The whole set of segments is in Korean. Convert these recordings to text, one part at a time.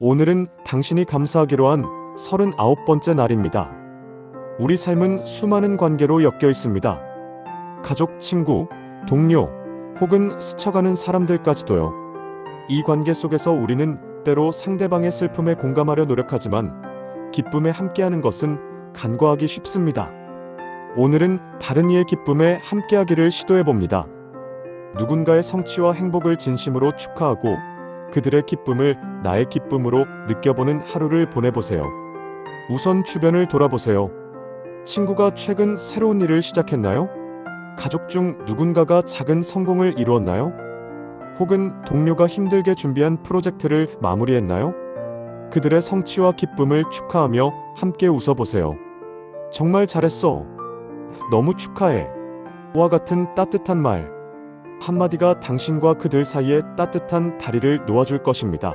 오늘은 당신이 감사하기로 한 39번째 날입니다. 우리 삶은 수많은 관계로 엮여 있습니다. 가족, 친구, 동료, 혹은 스쳐가는 사람들까지도요. 이 관계 속에서 우리는 때로 상대방의 슬픔에 공감하려 노력하지만 기쁨에 함께하는 것은 간과하기 쉽습니다. 오늘은 다른 이의 기쁨에 함께하기를 시도해 봅니다. 누군가의 성취와 행복을 진심으로 축하하고 그들의 기쁨을 나의 기쁨으로 느껴보는 하루를 보내보세요. 우선 주변을 돌아보세요. 친구가 최근 새로운 일을 시작했나요? 가족 중 누군가가 작은 성공을 이루었나요? 혹은 동료가 힘들게 준비한 프로젝트를 마무리했나요? 그들의 성취와 기쁨을 축하하며 함께 웃어보세요. 정말 잘했어. 너무 축하해. 와 같은 따뜻한 말. 한마디가 당신과 그들 사이에 따뜻한 다리를 놓아줄 것입니다.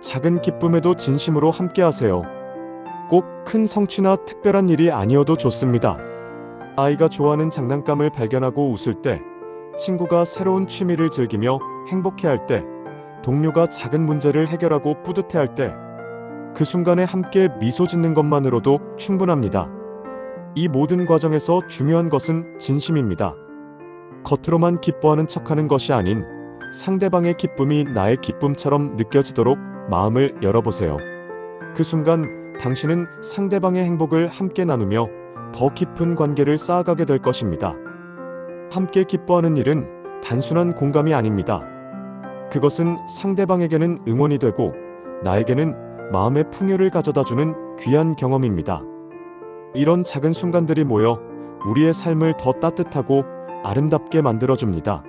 작은 기쁨에도 진심으로 함께하세요. 꼭 큰 성취나 특별한 일이 아니어도 좋습니다. 아이가 좋아하는 장난감을 발견하고 웃을 때, 친구가 새로운 취미를 즐기며 행복해할 때, 동료가 작은 문제를 해결하고 뿌듯해할 때, 그 순간에 함께 미소 짓는 것만으로도 충분합니다. 이 모든 과정에서 중요한 것은 진심입니다. 겉으로만 기뻐하는 척하는 것이 아닌 상대방의 기쁨이 나의 기쁨처럼 느껴지도록 마음을 열어보세요. 그 순간 당신은 상대방의 행복을 함께 나누며 더 깊은 관계를 쌓아가게 될 것입니다. 함께 기뻐하는 일은 단순한 공감이 아닙니다. 그것은 상대방에게는 응원이 되고 나에게는 마음의 풍요를 가져다주는 귀한 경험입니다. 이런 작은 순간들이 모여 우리의 삶을 더 따뜻하고 아름답게 만들어줍니다.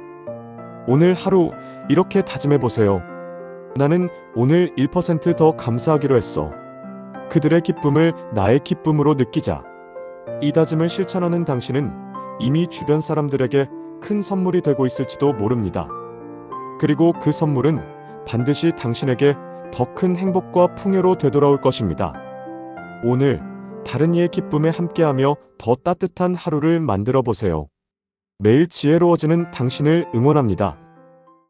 오늘 하루 이렇게 다짐해 보세요. 나는 오늘 1%더 감사하기로 했어. 그들의 기쁨을 나의 기쁨으로 느끼자. 이 다짐을 실천하는 당신은 이미 주변 사람들에게 큰 선물이 되고 있을지도 모릅니다. 그리고 그 선물은 반드시 당신에게 더 큰 행복과 풍요로 되돌아올 것입니다. 오늘 다른 이의 기쁨에 함께하며 더 따뜻한 하루를 만들어 보세요. 매일 지혜로워지는 당신을 응원합니다.